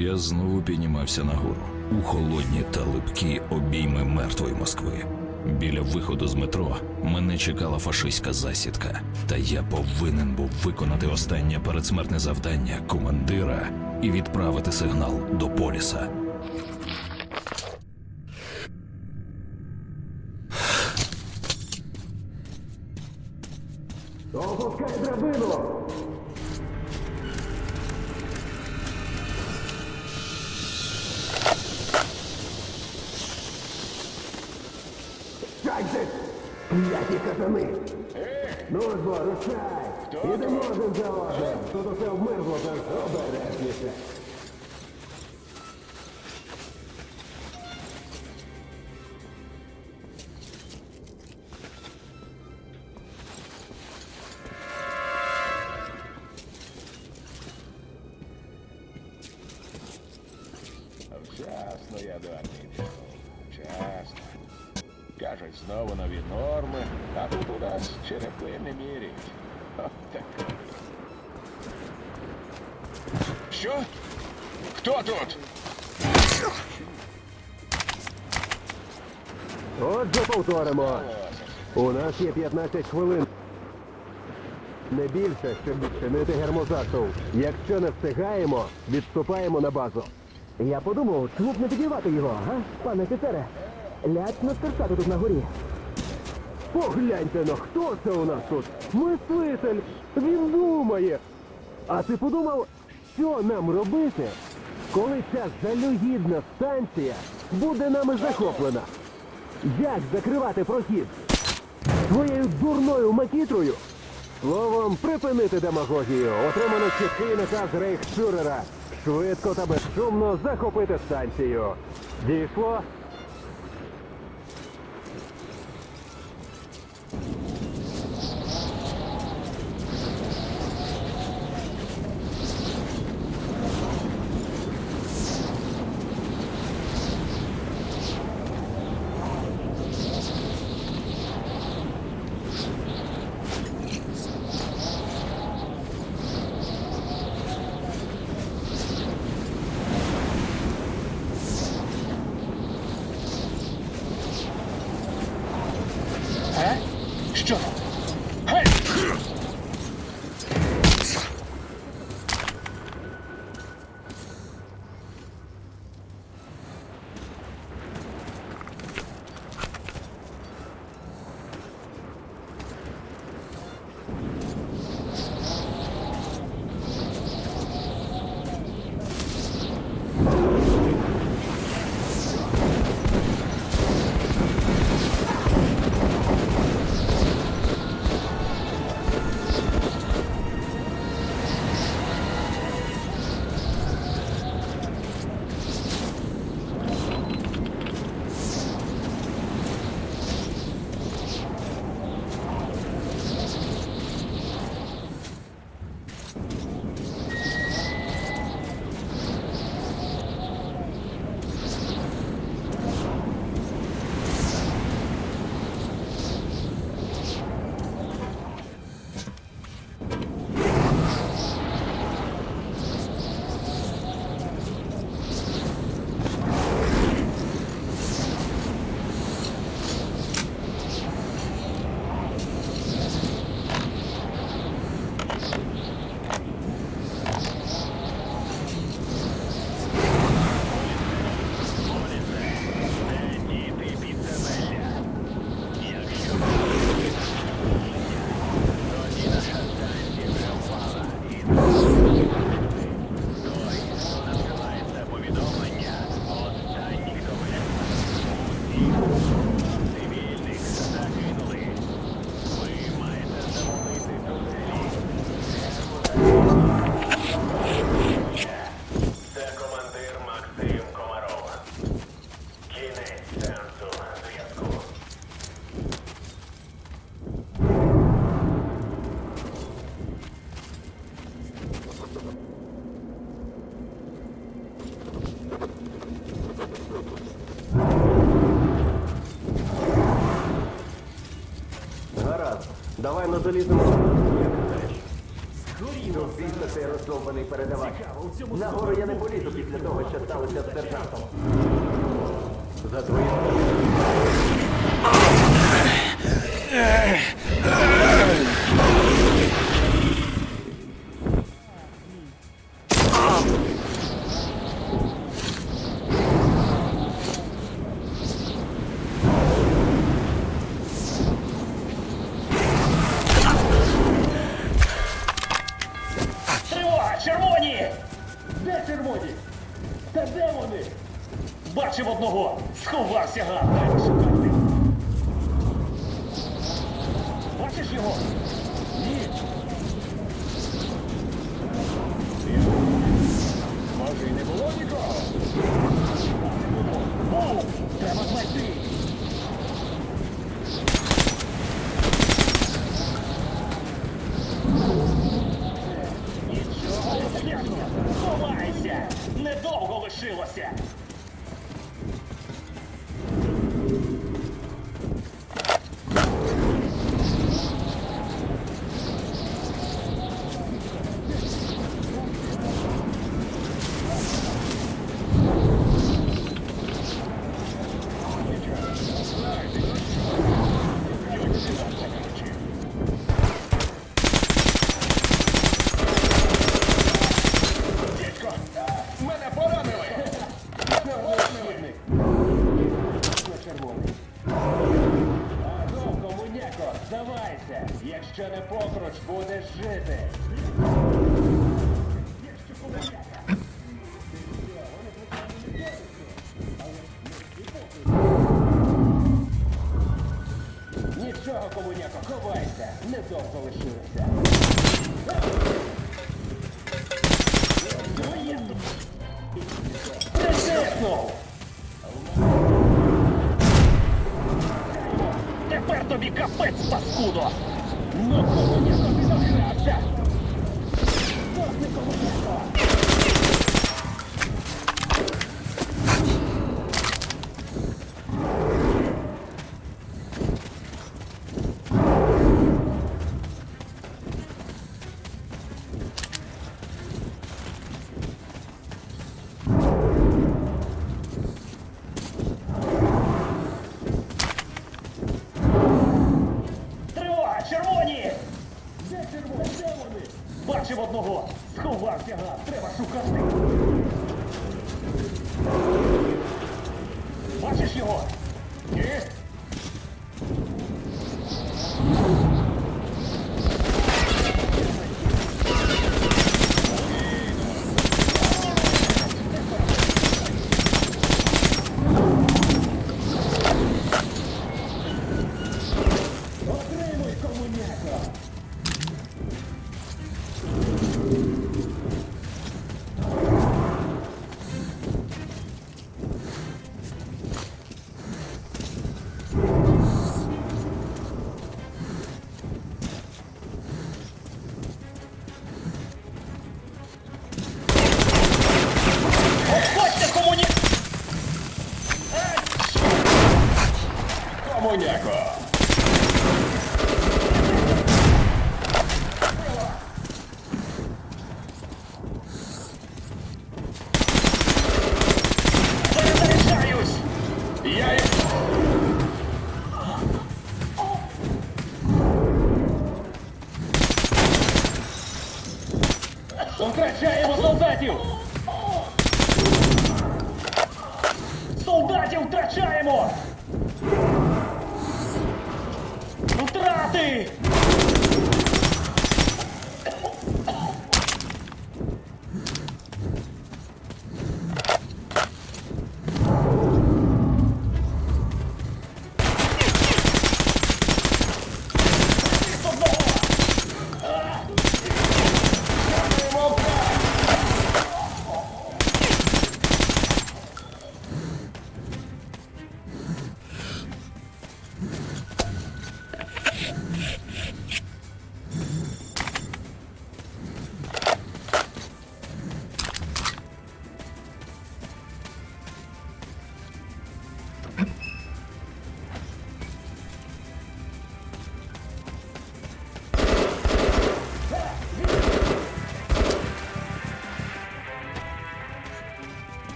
Я знову піднімався нагору у холодні та липкі обійми мертвої Москви. Біля виходу з метро мене чекала фашистська засідка, та я повинен був виконати останнє передсмертне завдання командира і відправити сигнал до поліса. До армії. Вчасно. Кажуть, знову нові норми, а тут у нас черепи не міряють. Що? Хто тут? Отже, повторимо. У нас є 15 хвилин. Не більше, щоб відчинити гермозасув. Якщо не встигаємо, відступаємо на базу. Я подумав, чому б не підірвати його, га? Пане офіцере, лячно стерчати тут на горі. Погляньте на хто це у нас тут? Мислитель! Він думає! А ти подумав, що нам робити, коли ця жалюгідна станція буде нами захоплена? Як закривати прохід? Твоєю дурною макітрою? Словом, припинити демагогію. Отримано чіткий наказ рейхсфюрера. Швидко та безшумно захопити станцію. Дійшло? залізним я Звісно, цей роздовбаний передавач. Нагору я не полізу після того, що сталося з сержантом. За твоїм... лишилося. 那就要做微辛苦。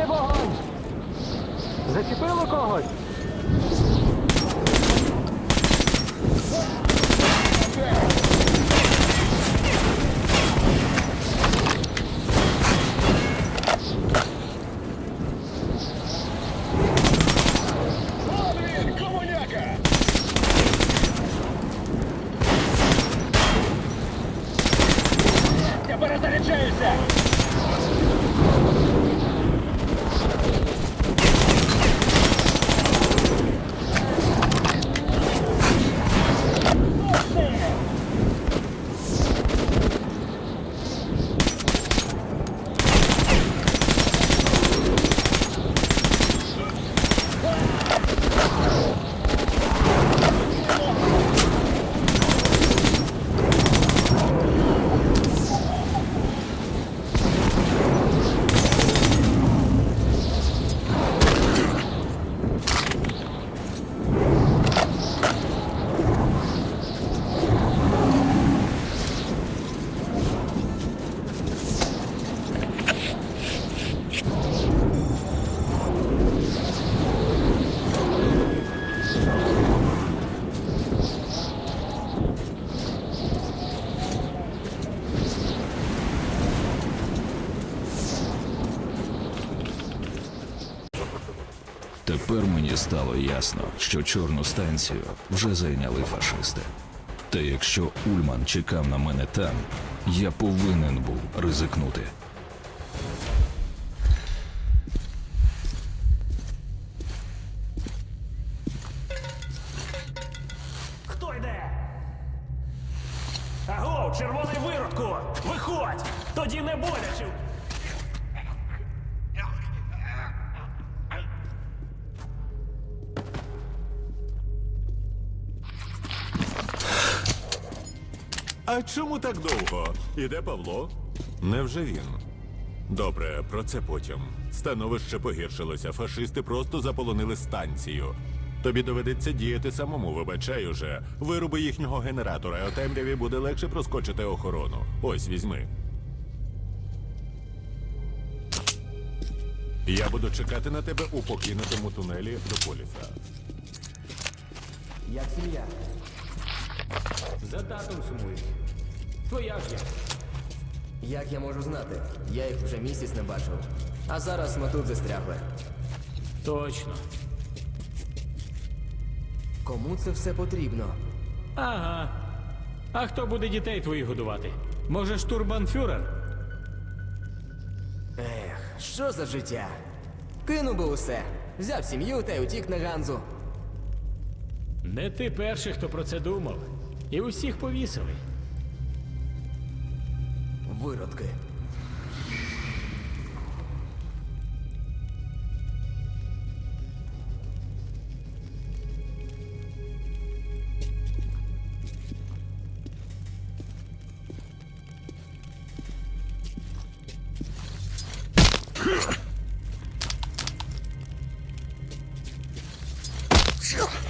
Припинити вогонь! Зачепило когось? От стало ясно, що чорну станцію вже зайняли фашисти. Та якщо Ульман чекав на мене там, я повинен був ризикнути. Хто йде? Аго, червоний виродку! Виходь! Тоді не боляче! А чому так довго? Іде Павло? Невже він? Добре, про це потім. Становище погіршилося. Фашисти просто заполонили станцію. Тобі доведеться діяти самому, вибачай уже. Вируби їхнього генератора, а темряві буде легше проскочити охорону. Ось візьми. Я буду чекати на тебе у покинутому тунелі до поліса. Як сім'я? За татом сумують. Твоя ж як? Як я можу знати? Я їх вже місяць не бачив. А зараз ми тут застрягли. Точно. Кому це все потрібно? Ага. А хто буде дітей твоїх годувати? Може, штурбанфюрер? Ех, що за життя? Кинув би усе. Взяв сім'ю та й утік на Ганзу. Не ти перший, хто про це думав. І усіх повісили. Виродки. Ой,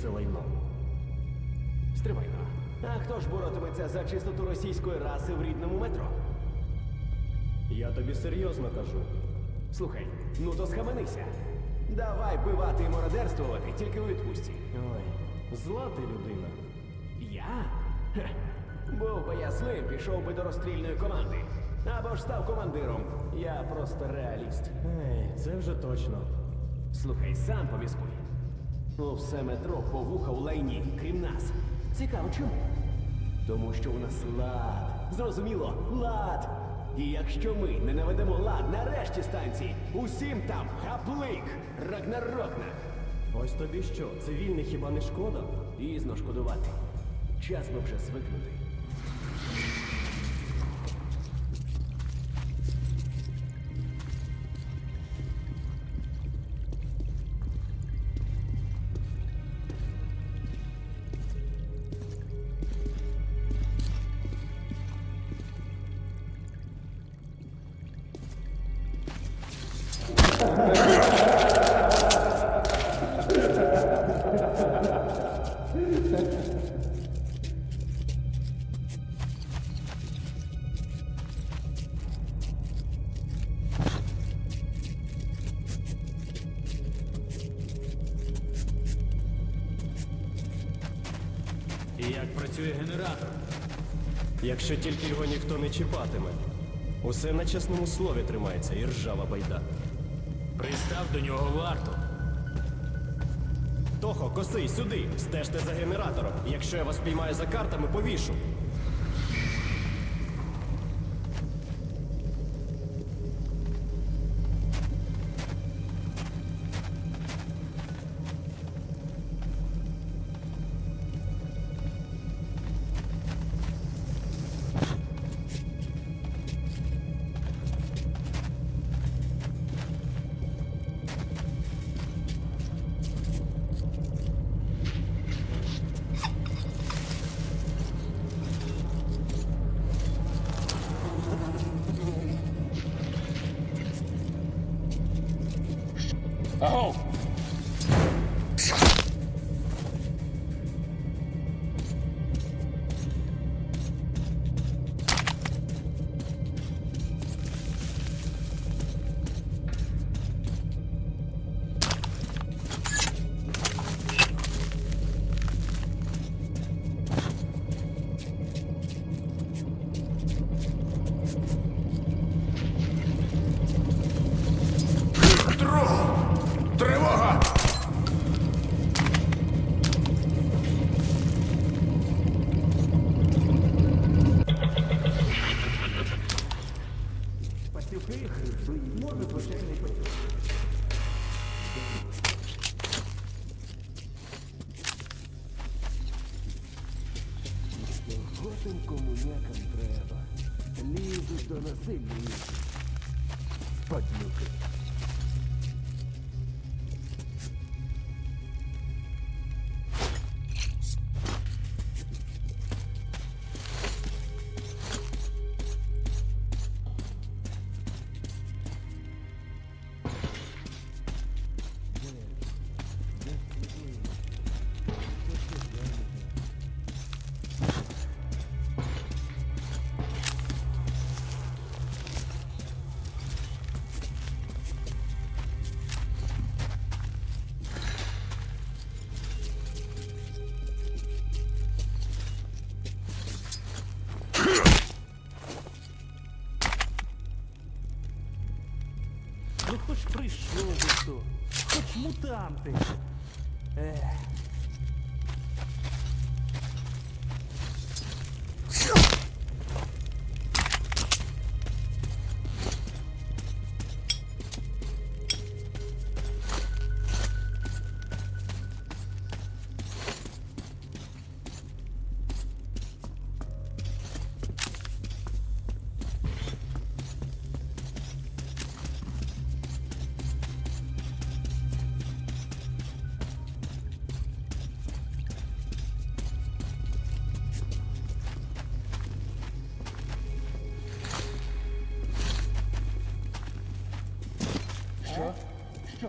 це лайно. Стривай на. А хто ж боротиметься за чистоту російської раси в рідному метро? Я тобі серйозно кажу. Слухай, ну то схаменися. Давай бивати і мародерствувати тільки у відпустці. Ой, зла ти людина. Я? Хе. Був би я злим, пішов би до розстрільної команди. Або ж став командиром. Я просто реаліст. Ей, це вже точно. Слухай, сам поміскуй. Ну, все метро по вуха у лайні, крім нас. Цікаво, чому? Тому що у нас лад. Зрозуміло, лад. І якщо ми не наведемо лад на решті станції, усім там гаплик, рагнарокна. Ось тобі що, цивільний хіба не шкода? Пізно шкодувати. Час би вже звикнути. Працює генератор. Якщо тільки його ніхто не чіпатиме. Усе на чесному слові тримається і ржава байда. Пристав до нього варту. Тохо, косий, сюди! Стежте за генератором. Якщо я вас піймаю за картами, повішу. home.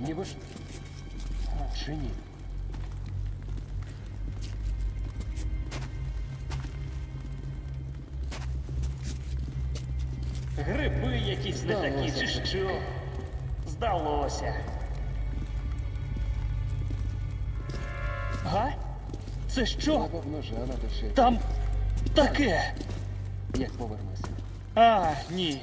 Ніби ж. Чи ні? Гриби якісь не такі, чи що? Здалося. Га? Це що? Там таке. Як повернуся. А, ні.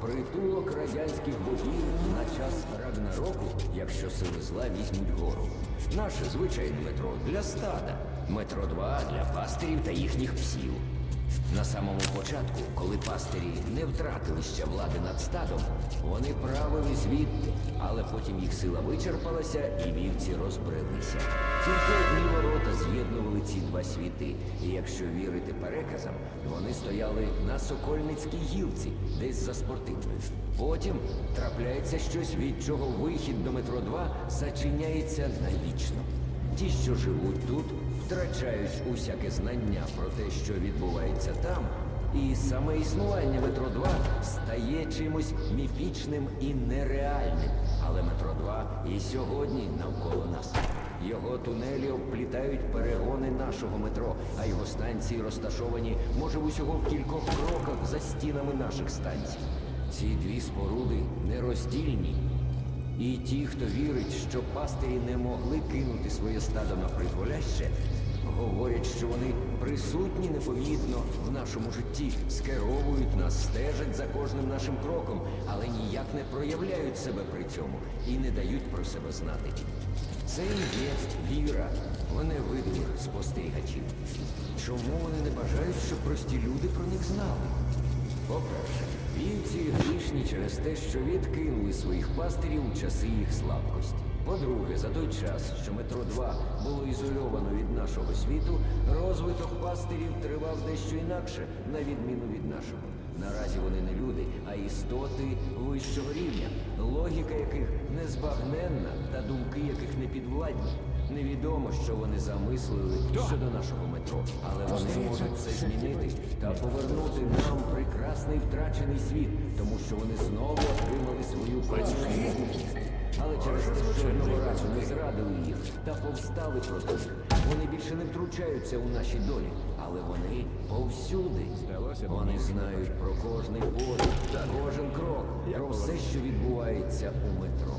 притулок радянських богів на час Рагнароку, якщо сили зла візьмуть гору. Наше звичайне метро для стада. Метро 2 для пастирів та їхніх псів. На самому початку, коли пастирі не втратили ще влади над стадом, вони правили звідти, але потім їх сила вичерпалася і вівці розбрелися. Тільки одні ворота з'єднували ці два світи, і якщо вірити переказам, вони стояли на Сокольницькій гілці, десь за спортивною. Потім трапляється щось, від чого вихід до метро 2 зачиняється навічно. Ті, що живуть тут, втрачають усяке знання про те, що відбувається там, і саме існування метро 2 стає чимось міфічним і нереальним. Але метро 2 і сьогодні навколо нас. Його тунелі обплітають перегони нашого метро, а його станції розташовані, може, усього в кількох кроках за стінами наших станцій. Ці дві споруди нероздільні. І ті, хто вірить, що пастирі не могли кинути своє стадо на призволяще, говорять, що вони присутні непомітно в нашому житті, скеровують нас, стежать за кожним нашим кроком, але ніяк не проявляють себе при цьому і не дають про себе знати. Це і є віра в невидимих спостерігачів. Чому вони не бажають, щоб прості люди про них знали? По-перше, вівці грішні через те, що відкинули своїх пастирів у часи їх слабкості. По-друге, за той час, що метро 2 було ізольовано від нашого світу, розвиток пастирів тривав дещо інакше, на відміну від нашого. Наразі вони не люди, а істоти вищого рівня, логіка яких незбагненна та думки яких не підвладні. Невідомо, що вони замислили щодо нашого метро, але вони можуть це змінити та повернути нам прекрасний втрачений світ, тому що вони знову отримали свою працювальність. Але через те, що одного разу ми зрадили їх та повстали проти них, вони більше не втручаються у наші долі, але вони повсюди. Вони знають про кожний подих кожен крок, про все, що відбувається у метро.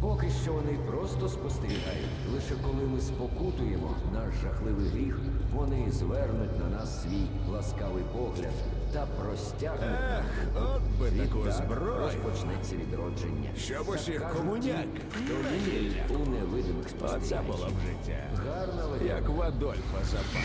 Поки що вони просто спостерігають. Лише коли ми спокутуємо наш жахливий гріх, вони звернуть на нас свій ласкавий погляд та простягнуть. Ех, от би таку зброю. розпочнеться відродження. Щоб усіх комуняк гілля. у невидимих Оце спостерігачів. було б життя. Гарного легенда. Як в Адольфа запах.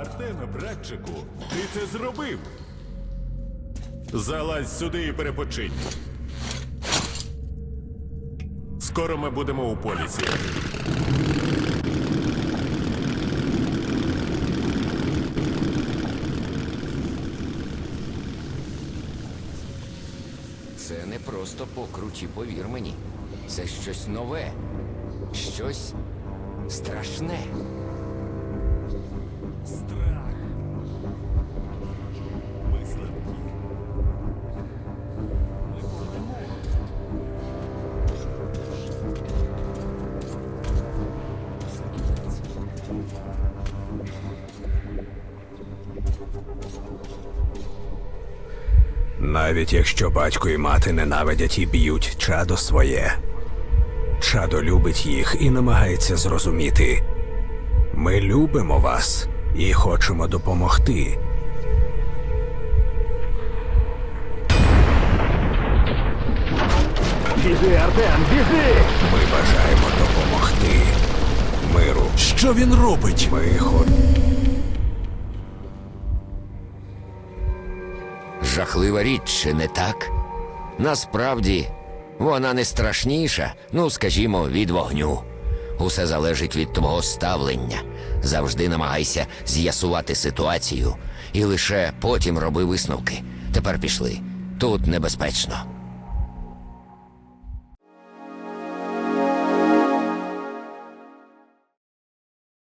Артеме, братчику, ти це зробив. Залазь сюди і перепочинь. Скоро ми будемо у полісі. Це не просто покруті, повір мені. Це щось нове, щось страшне. Страх. Ми слабкі. Навіть якщо батько і мати ненавидять і б'ють чадо своє. Чадо любить їх і намагається зрозуміти. Ми любимо вас і хочемо допомогти. Біжи, Артем, біжи! Ми бажаємо допомогти. Миру. Що він робить? Ми хо... Жахлива річ, чи не так? Насправді, вона не страшніша, ну, скажімо, від вогню. Усе залежить від твого ставлення. Завжди намагайся з'ясувати ситуацію і лише потім роби висновки. Тепер пішли. Тут небезпечно.